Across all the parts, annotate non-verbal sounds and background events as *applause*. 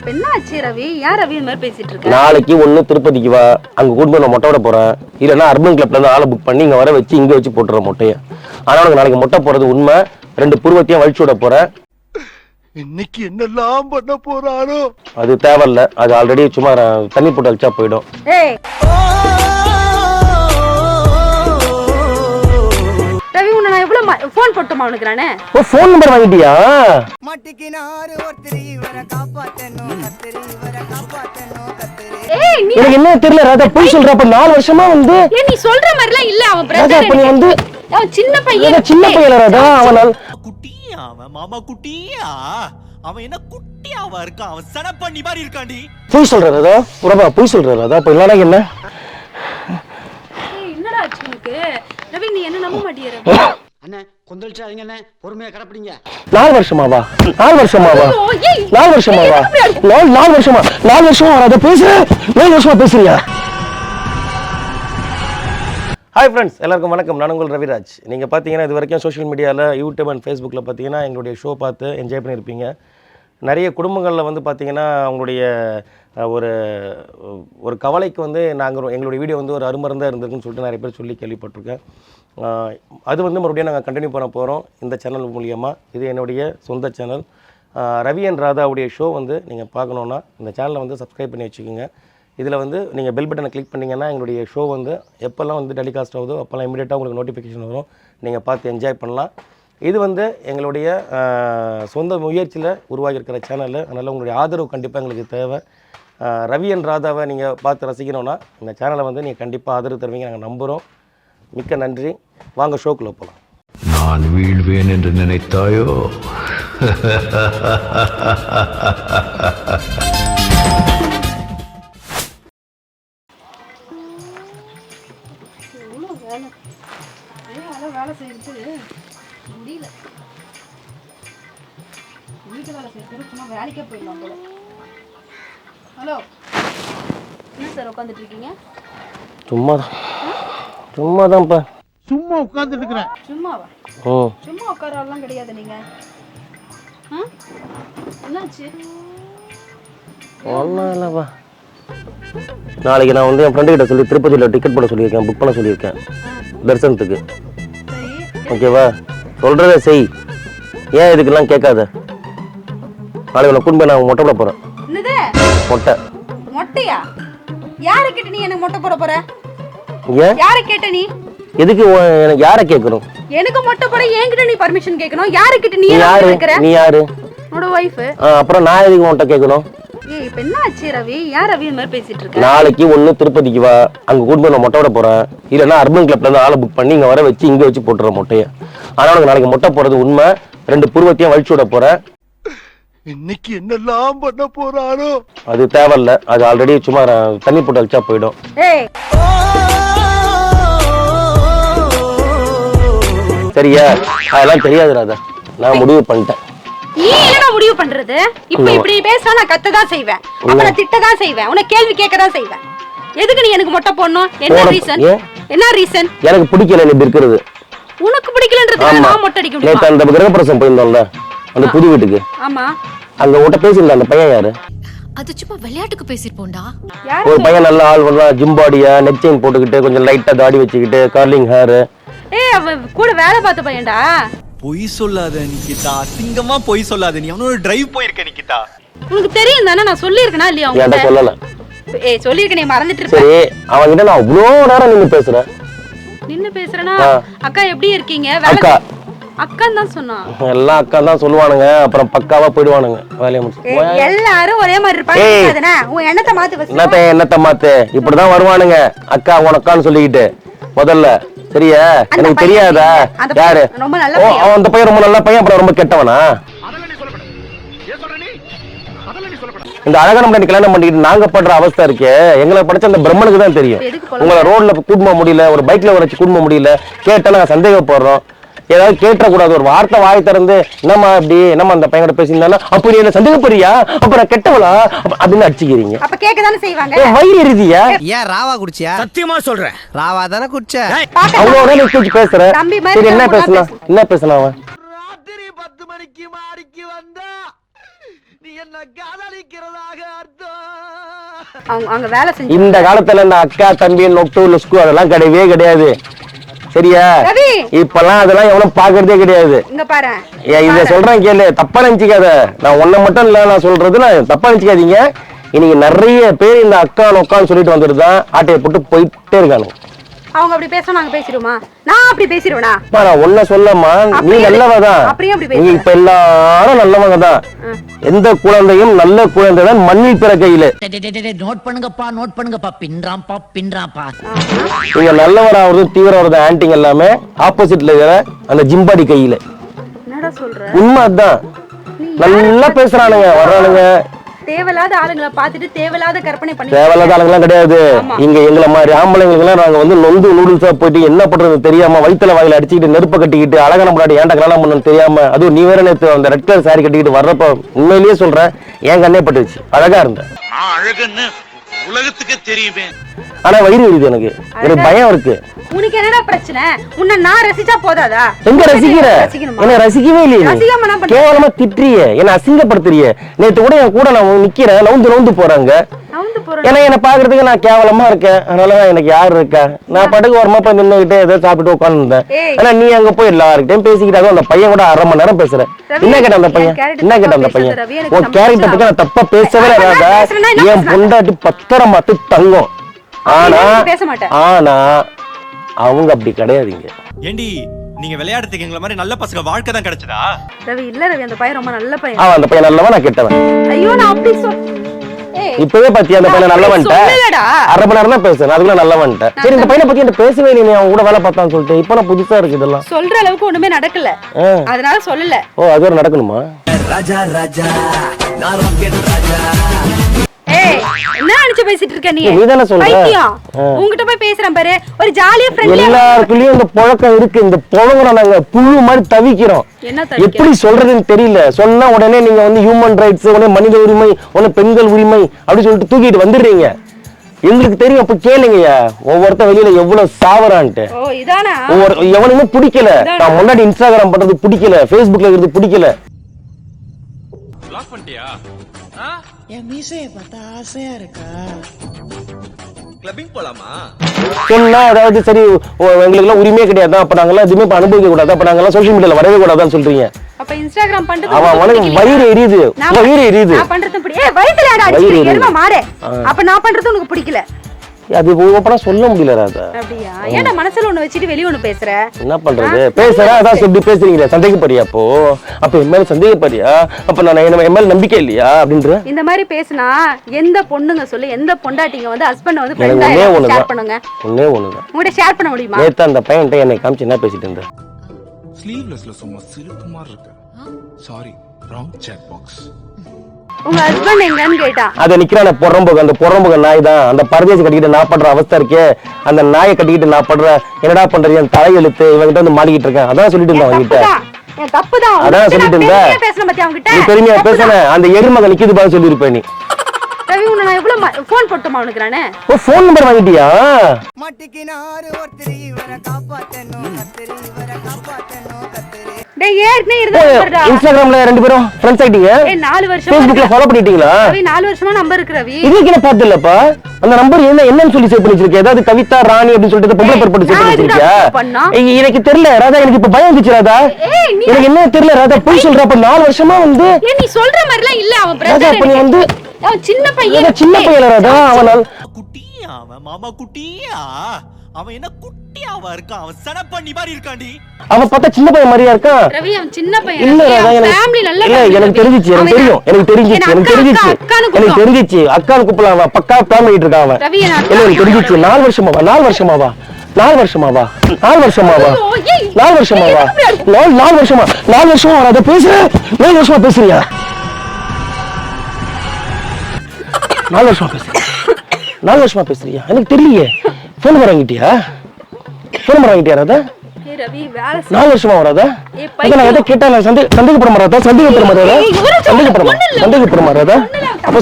இப்ப என்ன ஆச்சு ரவி? ஏன் ரவி இந்த மாதிரி பேசிட்டு இருக்க? நாளைக்கு ஒண்ணு திருப்பதிக்கு வா. அங்க கூட்டு நான் மொட்டை விட போறேன். இல்லைன்னா அர்பன் கிளப்ல இருந்து ஆளை புக் பண்ணி இங்க வர வச்சு இங்க வச்சு போட்டுற மொட்டைய. ஆனா உனக்கு நாளைக்கு மொட்டை போறது உண்மை. ரெண்டு புருவத்தையும் வலிச்சு விட போறேன். இன்னைக்கு என்னெல்லாம் பண்ண போறாரோ அது தேவையில்ல. அது ஆல்ரெடி சும்மா தண்ணி போட்டு அழிச்சா போயிடும். ஏய். போட்டுமா உனக்கு நானு ஓ ஃபோன் நம்பர் வாங்கிட்டியா? மட்டிக்கினாரு ஒருத்தர் இவரை காப்பாத்தணும் கத்திரி இவரை காப்பாத்தணும் கத்திரி. ஏய் நீ எனக்கு என்ன தெரியல ராதா போய் சொல்ற அப்ப நாலு வருஷமா வந்து ஏய் நீ சொல்ற மாதிரிலாம் இல்ல அவன் ராதா பிரதர் அப்ப நீ வந்து அவன் சின்ன பையன் சின்ன பையன் ராதா அவன் குட்டியா அவன் மாமா குட்டியா? அவன் என்ன குட்டியாவா இருக்கான் அவன் சன பண்ணி மாதிரி இருக்காண்டி. போய் சொல்ற ராதா புறப்பா போய் சொல்ற ராதா அப்ப இல்லனா என்ன? ஏய், என்னடா ஆச்சு உனக்கு? ரவி நீ என்ன நம்ப மாட்டிய *laughs* அண்ணே கொந்தளிச்சாதீங்க அண்ணே பொறுமையா கிடப்பிடிங்க. நாலு வருஷமாவா? நாலு வருஷமாவா? நாலு வருஷமாவா? நாலு நாலு வருஷமா நாலு வருஷமா வராத பேசுற. நாலு வருஷமா பேசுறியா? ஹாய் ஃப்ரெண்ட்ஸ் எல்லாருக்கும் வணக்கம். நான் உங்கள் ரவிராஜ். நீங்கள் பார்த்தீங்கன்னா இது வரைக்கும் சோஷியல் மீடியாவில் யூடியூப் அண்ட் ஃபேஸ்புக்கில் பார்த்தீங்கன்னா எங்களுடைய ஷோ பார்த்து என்ஜாய் பண்ணியிருப்பீங்க நிறைய குடும்பங்களில் வந்து பார்த்திங்கன்னா அவங்களுடைய ஒரு ஒரு கவலைக்கு வந்து நாங்கள் எங்களுடைய வீடியோ வந்து ஒரு அருமருந்தாக இருந்திருக்குன்னு சொல்லிட்டு நிறைய பேர் சொல்லி கேள்விப்பட்டிருக்கேன். அது வந்து மறுபடியும் நாங்கள் கண்டினியூ பண்ண போகிறோம் இந்த சேனல் மூலியமாக இது என்னுடைய சொந்த சேனல் ரவி அண்ட் ராதாவுடைய ஷோ வந்து நீங்கள் பார்க்கணுன்னா இந்த சேனலை வந்து சப்ஸ்கிரைப் பண்ணி வச்சுக்கோங்க. இதில் வந்து நீங்கள் பெல் பட்டனை கிளிக் பண்ணிங்கன்னா எங்களுடைய ஷோ வந்து எப்போல்லாம் வந்து டெலிகாஸ்ட் ஆகுதோ அப்போல்லாம் இமீடியட்டாக உங்களுக்கு நோட்டிஃபிகேஷன் வரும். நீங்கள் பார்த்து என்ஜாய் பண்ணலாம். இது வந்து எங்களுடைய சொந்த முயற்சியில் உருவாகியிருக்கிற சேனல் அதனால் உங்களுடைய ஆதரவு கண்டிப்பாக எங்களுக்கு தேவை. ரவி அண்ட் ராதாவை நீங்கள் பார்த்து ரசிக்கணும்னா இந்த சேனலை வந்து நீங்கள் கண்டிப்பாக ஆதரவு தருவீங்க. நாங்கள் நம்புகிறோம் மிக்க நன்றி. வாங்க ஷோக்குள்ளே போகலாம் நான் வீழ்வேன் என்று நினைத்தாயோ? வேலை? வேலை செய்யறது? முடியல. வீட்டு வேலை செய்யறது சும்மா வேலைக்கே போயிடலாம் போல. ஹலோ என்ன சார் உட்காந்துட்டு இருக்கீங்க? சும்மா தான் சும்மா தான்ப்பா சும்மா இருக்கிறேன். சும்மாவா? ம் சும்மா உட்காரலாம் கிடையாது நீங்க? என்னாச்சு? ஒன்றும் இல்லைப்பா. நாளைக்கு நான் வந்து என் ஃப்ரெண்டு கிட்ட சொல்லி திருப்பதியில் டிக்கெட் போட சொல்லியிருக்கேன் புக் பண்ண சொல்லியிருக்கேன். தரிசனத்துக்கு. ஓகேவா சொல்கிறத செய். ஏன் இதுக்கெல்லாம் கேட்காத? நாளைக்கு உன்னை கூண்டு நான் மொட்டை போட போகிறேன் என்னது? மொட்டை. மொட்டையா? யாரு கேட்ட நீ எனக்கு மொட்டை போட போற? ஏன்? யாரு கேட்ட நீ? எதுக்கு உன் எனக்கு யாரை கேட்கணும்? எனக்கு மொட்டை போட என்கிட்ட நீ பர்மிஷன் கேட்கணும். யாரு கிட்ட நீ யாரு? கேக்குற நீ யாரு? உன்னோட அப்புறம் நான் எதுக்கு உன்கிட்ட கேட்கணும்? ஏய் இப்ப என்ன ஆச்சு ரவி? யார் ரவி இந்த மாதிரி பேசிட்டு இருக்க? நாளைக்கு ஒன்று திருப்பதிக்கு வா. அங்கே கூட்டு போய் நான் மொட்டை விட போகிறேன் இல்லைன்னா அர்பன் கிளப்ல இருந்து ஆளை புக் பண்ணி இங்கே வர வச்சு இங்கே வச்சு போட்டுற மொட்டையை. ஆனால் உனக்கு நாளைக்கு மொட்டை போடுறது உண்மை. ரெண்டு புருவத்தையும் வலிச்சு விட போகிறேன் இன்னைக்கு என்னெல்லாம் பண்ண போறாரோ? அது தேவையில்ல. அது ஆல்ரெடி சும்மா தண்ணி போட்டு அழிச்சா போயிடும். ஏய். சரியா? அதெல்லாம் தெரியாது ராதா நான் முடிவு பண்ணிட்டேன். நீ என்னடா முடிவு பண்றது? இப்ப. இப்படி பேசினா நான் கத்ததான் செய்வேன். அப்புறம் திட்டதான் செய்வேன். உனக்கு கேள்வி கேட்கதான் செய்வேன். எதுக்கு நீ எனக்கு மொட்டை போடணும்? என்ன ரீசன்? என்ன ரீசன் எனக்கு பிடிக்கல நீ இருக்கிறது. உனக்கு பிடிக்கலன்றதுக்கு நான் மொட்டை அடிக்க முடியுமா அந்த கிரகப்பிரசம் போயிருந்தோம்ல அந்த புது வீட்டுக்கு. ஆமா. அங்க உன்கிட்ட பேசியிருந்த அந்த பையன் யாரு? அது சும்மா விளையாட்டுக்கு பேசிருப்போம்டா யாரு? ஒரு பையன் நல்ல ஆள் வரலாம் ஜிம் பாடியா நெக் செயின் போட்டுக்கிட்டு கொஞ்சம் லைட்டா தாடி வச்சுக்கிட்டு கர்லிங் ஹேர் ஏய் அவ கூட வேலை பார்த்த பையன்டா. பொய் சொல்லாத நிக்கிதா. அசிங்கமா பொய் சொல்லாத நீ. அவனோட டிரைவ் போயிருக்க நிக்கிதா. உனக்கு தெரியும் தானே நான் சொல்லியிருக்கேனா இல்லையா என்கிட்ட உங்ககிட்ட சொல்லல. ஏய் சொல்லியிருக்க நீ மறந்துட்டு இருப்ப. சரி அவன்கிட்ட நான் அவ்வளோ நேரம் நின்று பேசுறேன். நின்னு பேசுறேனா ஆ. அக்கா எப்படி இருக்கீங்க? அக்கா. அக்கான்னு தான் சொன்னான் எல்லாம் அக்கா தான் சொல்லுவானுங்க. அப்புறம் பக்காவா போயிடுவானுங்க. வேலையை முடிச்சு எல்லாரும் ஒரே மாதிரி இருப்பாங்க. உன் எண்ணத்தை மாத்து. என்னத்த என்னத்த மாத்து? இப்படிதான் வருவானுங்க. அக்கா உனக்கான்னு சொல்லிக்கிட்டு. முதல்ல. சரியா? எனக்கு தெரியாதா? யாரு? அந்த பையன் ரொம்ப நல்ல பையன் அப்புறம் ரொம்ப கெட்டவனா? இந்த அழகான முன்னாடி கல்யாணம் பண்ணிக்கிட்டு நாங்க படுற அவஸ்தை இருக்கே. எங்களை படிச்ச அந்த பிரம்மனுக்கு தான் தெரியும்? உங்களை ரோட்ல கூட்டு போக முடியல ஒரு பைக்ல வச்சு கூட்டு போக முடியல கேட்டா நாங்க சந்தேகப்படுறோம். ஏதாவது கேட்டக்கூடாது ஒரு வார்த்தை வாய் திறந்து என்னம்மா இப்படி என்னம்மா அந்த பையன் பேசியிருந்தாலும் அப்படி என்ன சந்தேகப்படுறியா? அப்புறம் கெட்டவளா? அப்ப- அப்படின்னு அடிச்சுக்கிறீங்க. அப்ப கேட்கதானே செய்வாங்க? ஏன் வயிறு எரிதியா ஏன் ராவா குடிச்சியா? சத்தியமா சொல்றேன். ராவா தானே குடிச்ச? பாக்க அவ்வளோ நேரம் நிக்க பேசுற. தம்பி மாதிரி சரி என்ன பேசலாம் என்ன பேசலாம் அவன்? ராத்திரி பத்து மணிக்கு மாடிக்கு வந்தா நீ அவங்க அவங்க வேலை செஞ்சு இந்த காலத்துல இந்த அக்கா தம்பி நொட்டு லுஸ்கு அதெல்லாம் கிடையவே கிடையாது. சரியா? இப்பெல்லாம் அதெல்லாம் எவனும் பாக்குறதே கிடையாது. இத சொல்றேன் கேளு. தப்பா நினைச்சுக்காத. நான் ஒன்ன மட்டும் இல்ல நான் சொல்றது நான் தப்பா நினைச்சுக்காதீங்க. இன்னைக்கு நிறைய பேர் இந்த அக்கா நொக்கான்னு சொல்லிட்டு வந்துட்டு தான் ஆட்டையை போட்டு போயிட்டே இருக்கானுங்க. அவங்க அப்படி பேசணும் நாங்க பேசிடுவோமா? நான் அப்படி பேசிடுவேனா? நான் ஒன்ன சொல்லம்மா. நீ அப்படியே அப்படி நீ. இப்ப எல்லாரும் நல்லவங்க தான் எந்த குழந்தையும் நல்ல குழந்தை தான் மண்ணில் பிற கையில நோட் பண்ணுங்கப்பா நோட் பண்ணுங்கப்பா. பின்றாம்பா பின்றாம்பா நீங்க நல்லவராகிறதும் தீவிரவாத ஆன்டிங் எல்லாமே ஆப்போசிட்ல இருக்கிற அந்த ஜிம்பாடி கையில. என்னடா சொல்ற? உண்மை அதான் நல்லா பேசுறானுங்க வர்றானுங்க. தேவையில்லாத ஆளுங்களை பார்த்துட்டு தேவையில்லாத கற்பனை பண்ணி தேவையில்லாத ஆளுங்கெல்லாம் கிடையாது. இங்க எங்களை மாதிரி ஆம்பளைங்களுக்கெல்லாம் நாங்க வந்து நொந்து நூடுல்ஸா போயிட்டு என்ன பண்றது தெரியாம வயித்துல வாயில அடிச்சுக்கிட்டு நெருப்ப கட்டிக்கிட்டு அழகான முன்னாடி ஏன்டா கல்யாணம் பண்ணணும் தெரியாம அதுவும் நீ வேற நேத்து அந்த ரெட் கலர் சாரி கட்டிக்கிட்டு வர்றப்ப உண்மையிலேயே சொல்றேன் என் கண்ணே பட்டுச்சு அழகா இருந்தேன். அழகுன்னு உலகத்துக்கே தெரியுமே. ஆனா வயிறு எரியுது எனக்கு. எனக்கு பயம் இருக்கு. உனக்கு என்னடா பிரச்சனை? உன்னை நான் ரசிச்சா போதாதா? எங்க ரசிக்கிற? என்ன ரசிக்கவே இல்லையே? கேவலமா திட்டுறிய. என்ன அசிங்கப்படுத்துறிய. நேத்து கூட என் கூட நான் நிக்கிறேன். நவுந்து நவுந்து போறாங்க. ஏன்னா என்ன பாக்குறதுக்கு நான் கேவலமா இருக்கேன். அதனால எனக்கு யார் இருக்கா? நான் பாட்டுக்கு ஓரமா போய் நின்னுகிட்டு ஏதோ சாப்பிட்டு உட்காந்துருந்தேன். ஆனா நீ அங்க போய் எல்லார்கிட்டயும் பேசிக்கிட்டு அதுவும் அந்த பையன் கூட அரை மணி நேரம் பேசுற ரவி, என்ன கேட்ட அந்த பையன்? என்ன கேட்ட அந்த பையன்? உன் கேரக்டர் பத்தி நான் தப்பா பேசவே என்ன என் பேசுறேன்? பொண்டாட்டி பத்திரம் பார்த்து தங்கம். ஆனா நான் பேச மாட்டேன். ஆனா அவங்க அப்படி கிடையாதுங்க. ஏண்டி நீங்க விளையாடுறதுக்கு எங்களை மாதிரி நல்ல பசங்க வாழ்க்கை தான் கிடைச்சதா? ரவி இல்ல ரவி அந்த பையன் ரொம்ப நல்ல பையன். அவன் அந்த பையன் நல்லவன் நான் கெட்டவன். ஐயோ நான் அப்படி சொல் இப்பவே பத்தி அந்த பையனை நான் நல்லவன்ட்ட. அரை மணி நேரம் தான் பேசுறேன் அதுக்குள்ள நல்லவன்ட்ட. சரி இந்த பையனை பத்தி என்கிட்ட பேசவே இல்லை நீ அவன் கூட வேலை பார்த்தான்னு சொல்லிட்டு. இப்போ நான் புதுசா இருக்கு இதெல்லாம். சொல்ற அளவுக்கு ஒண்ணுமே நடக்கல. அதனால சொல்லல. ஓ அது ஒரு நடக்கணுமா? ஏய் என்ன நினைச்சு பேசிட்டு இருக்க நீ? நீ தானே சொல்ற. பைத்தியம். ஆ. உன்கிட்ட போய் பேசுறேன் பாரு. ஒரு ஜாலியா ஃப்ரெண்ட்லியா எல்லாருக்குள்ளயும் இந்த புழக்கம் இருக்கு. இந்த புழங்குற நாங்க புழு மாதிரி தவிக்கிறோம்? எப்படி சொல்றதுன்னு தெரியல. சொன்னா உடனே நீங்க வந்து ஹியூமன் ரைட்ஸ் உடனே மனித உரிமை உடனே பெண்கள் உரிமை அப்படி சொல்லிட்டு தூக்கிட்டு வந்துடுறீங்க. எங்களுக்கு தெரியும். அப்ப கேளுங்கய்யா. ஒவ்வொருத்தன் வெளியில எவ்வளவு சாவறான்ட்டு. ஓ இதானா? ஒவ்வொரு எவனுமே பிடிக்கல. நான் முன்னாடி இன்ஸ்டாகிராம் பண்றது பிடிக்கல. ஃபேஸ்புக்ல இருக்கிறது பிடிக்கல. கிளப்பிங் போலாமா? சொன்னா அதாவது சரி ஓ, எங்களுக்கெல்லாம் உரிமையே கிடையாது அப்ப நாங்கெல்லாம் எதுவுமே இப்ப அனுபவிக்க கூடாது அப்ப நாங்கெல்லாம் சோஷியல் மீடியால வரவே கூடாதுன்னு சொல்றீங்க. அப்ப இன்ஸ்டாகிராம் பண்றது அவன் உனக்கு அவனுக்கு பிடிக்கலையா? வயிறு எரியுது. வயிறு எரியுது. நான் பண்றது பிடி ஏய் வயித்துல அடிச்சு. அப்ப நான் பண்றது உனக்கு பிடிக்கல. அது ஓப்பனா சொல்ல முடியல ராதா அப்படியா? ஏன்டா மனசுல ஒண்ணு வச்சுட்டு வெளிய ஒண்ணு பேசுற? என்ன பண்றது? பேசுறேன் அதான் சொல்லி பேசுறீங்களே சந்தேகப்படியா அப்போ? அப்ப என் மேல சந்தேகப்படியா? அப்ப நான் என்ன- என் மேல நம்பிக்கை இல்லையா? அப்படின்ற? இந்த மாதிரி பேசினா எந்த பொண்ணுங்க சொல்லு எந்த பொண்டாட்டிங்க வந்து ஹஸ்பண்ட் வந்து ஃப்ரெண்டா ஒண்ணே. ஷேர் பண்ணுங்க. ஒன்னே ஒண்ணுதான். உங்கள்ட்ட ஷேர் பண்ண முடியுமா? நேத்து அந்த பையன்கிட்ட என்னை காமிச்சு என்ன பேசிட்டு இருந்த? ஸ்லீவ்லெஸ்ல சும்மா சிலுக்கு மாதிரி இருக்கு. சாரி ராங் சேட் பாக்ஸ் உங்க ஹஸ்பண்ட் எங்கன்னு கேட்டான் அதை நிக்கிறான பொறம்புக அந்த பொறம்புக நாய் தான். அந்த பரதேசி கட்டிக்கிட்டு நான் பண்ற அவஸ்தை இருக்கே. அந்த நாயை கட்டிக்கிட்டு நான் பண்ற என்னடா பண்றது என் தலையெழுத்து இவங்கிட்ட வந்து மாட்டிக்கிட்டு இருக்கேன். அதான் சொல்லிட்டு இருந்தேன் தப்புதான். அதான் சொல்லிட்டு நான் இருந்த. பெருமையா பேசணும் பத்தி அவன்கிட்ட? நீ பெருமையா தப்புதான். பேசுன அந்த எருமக நிக்குது பாரு சொல்லியிருப்பேன் நீ. ரவி உன்னை நான் எவ்வளவு போன் போட்டுமா உனக்கு நானு ஓ ஃபோன் நம்பர் வாங்கிட்டியா? மட்டிக்கினாரு ஒருத்தர் இவரை காப்பாத்தணும் கத்திரி இவரை காப்பாத்தணும் கத்திரி. டேய் ஏற்கனவே இருந்த இன்ஸ்டாகிராம்ல ரெண்டு பேரும் ஃப்ரெண்ட்ஸ் ஆயிட்டீங்க. ஏய் நாலு வருஷமா ஃபேஸ்புக்ல இருக்கு. ஃபாலோ பண்ணிட்டீங்களா? ரவி நாலு வருஷமா நம்பர் இருக்கு ரவி. இல்லப்பா அந்த நம்பர் என்ன என்னன்னு சொல்லி சேவ் பண்ணி வச்சிருக்கேன் ஏதாவது கவிதா ராணி அப்படின்னு சொல்லிட்டு பொம்பளை பேர் போட்டு சேவ் பண்ணி? எனக்கு தெரியல ராதா எனக்கு இப்ப பயம் வந்துச்சு ராதா. எனக்கு என்ன தெரியல ராதா? போய் சொல்ற அப்ப நாலு வருஷமா வந்து ஏய் நீ சொல்ற மாதிரிலாம் இல்ல அவன் ராதா பிரதர் அப்ப நீ வந்து அவன் சின்ன பையன். சின்ன பையன் ராதா. அவனால் குட்டியா அவன் மாமா குட்டியா? அவன் என்ன குட்டியாவா இருக்கான் அவன் சன பண்ணி மாதிரி இருக்காண்டி. அவன் பார்த்தா சின்ன பையன் மாதிரியா இருக்கான் ரவி அவன் சின்ன பையன். இல்ல எனக்கு family நல்ல இல்ல எனக்கு. தெரிஞ்சிச்சு எனக்கு தெரியும் எனக்கு தெரிஞ்சிச்சு என் எனக்கு அக்கா, தெரிஞ்சிச்சு. எனக்கு. தெரிஞ்சிச்சு அக்கான்னு கூப்பிடலாம் அவன் பக்கா பிளான் பண்ணிட்டு இருக்கான் அவன். இல்ல எனக்கு தெரிஞ்சிச்சு நாலு வருஷமாவா நாலு வருஷமாவா நாலு வருஷமாவா நாலு வருஷமாவா நாலு வருஷமாவா நாலு நாலு வருஷமா நாலு வருஷமா வராத பேசுற. நாலு வருஷமா பேசுறியா? நாலு வருஷமா பேசுறியா? நாலு வருஷமா பேசுறியா? எனக்கு தெரியலையே. Phone number வாங்கிட்டியா? ஃபோன் வேலை செய். நாலு வருஷமா வராதா? நான் எதை கேட்டா நான் சந்தே சந்தேகப்பட சந்தேகப்படமா. சந்தேகப்பட இல்ல, அப்ப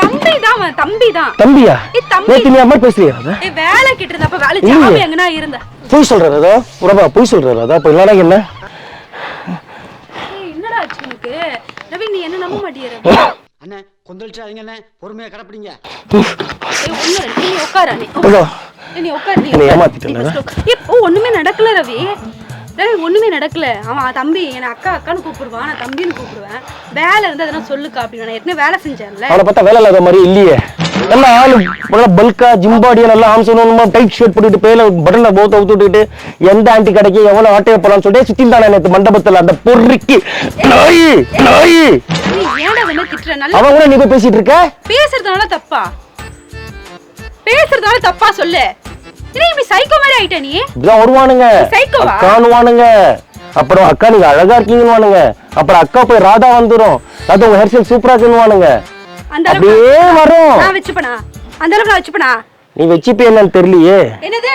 தம்பி தான் அவன் தம்பி தான் தம்பியா? ஏய், தம்பி. நேத்து நீ அம்மா பேசுறியா வேலை கிட்ட இருந்தப்ப வேலை இல்லையே. ஜாப் எங்கனா இருந்த. பொய் சொல்ற ராதா? பிரபா பொய் சொல்ற ராதா? அப்ப இல்லனா என்ன? ஏய் என்னடா ஆச்சு உனக்கு? ரவி நீ என்ன நம்ப மாட்டியா ரவி? *laughs* அண்ணே கொந்தளிச்சாதீங்க அண்ணே பொறுமையா கிடப்பிடிங்க. நீ உட்காரு நீ நீ உட்காரு. நீ ஓ, ஒண்ணுமே நடக்கல ரவி. ரவி ஒண்ணுமே நடக்கல. அவன் தம்பி என்னை அக்கா அக்கான்னு கூப்பிடுவான். நான் தம்பின்னு கூப்பிடுவேன். வேலை இருந்து அதெல்லாம் சொல்லுக்கா அப்படின்னு. நான் ஏற்கனவே வேலை செஞ்சேன்ல. அவனை பார்த்தா வேலை இல்லாத மாதிரி இல்லையே. நல்லா ஆளு? நல்லா பல்கா ஜிம்பாடியா நல்லா ஆம்சணுமா டைட் ஷர்ட் போட்டுட்டு பேல பட்டனை போத்த ஊத்துட்டுக்கிட்டு எந்த ஆண்டி கடைக்கு எவ்வளவு ஆட்டைய போலாம்னு சொல்லிட்டு சுத்தி தானே நேற்று மண்டபத்துல அந்த பொறுக்கி. நாய் நாய். அவன் கூட நீ போய் பேசிட்டு இருக்க? பேசுறதுனால தப்பா? பேசுறதுனால தப்பா சொல்லு. என்ன இப்படி சைக்கோ மாதிரி ஆயிட்ட நீ? இப்படிதான் வருவானுங்க. சைக்கோவா? அக்கானுவானுங்க அப்புறம் அக்கா நீங்க அழகா இருக்கீங்கன்னு அப்புறம் அக்கா போய் ராதா வந்துரும். ராதா உங்க ஹேர் ஸ்டைல் சூப்பரா இருக்குன்னு அந்த அப்படியே வரும். நான் வச்சுப்பனா? அந்த அளவுக்கு நான் வச்சுப்பனா? நீ வச்சுப்பே என்னன்னு தெரியலையே. என்னது?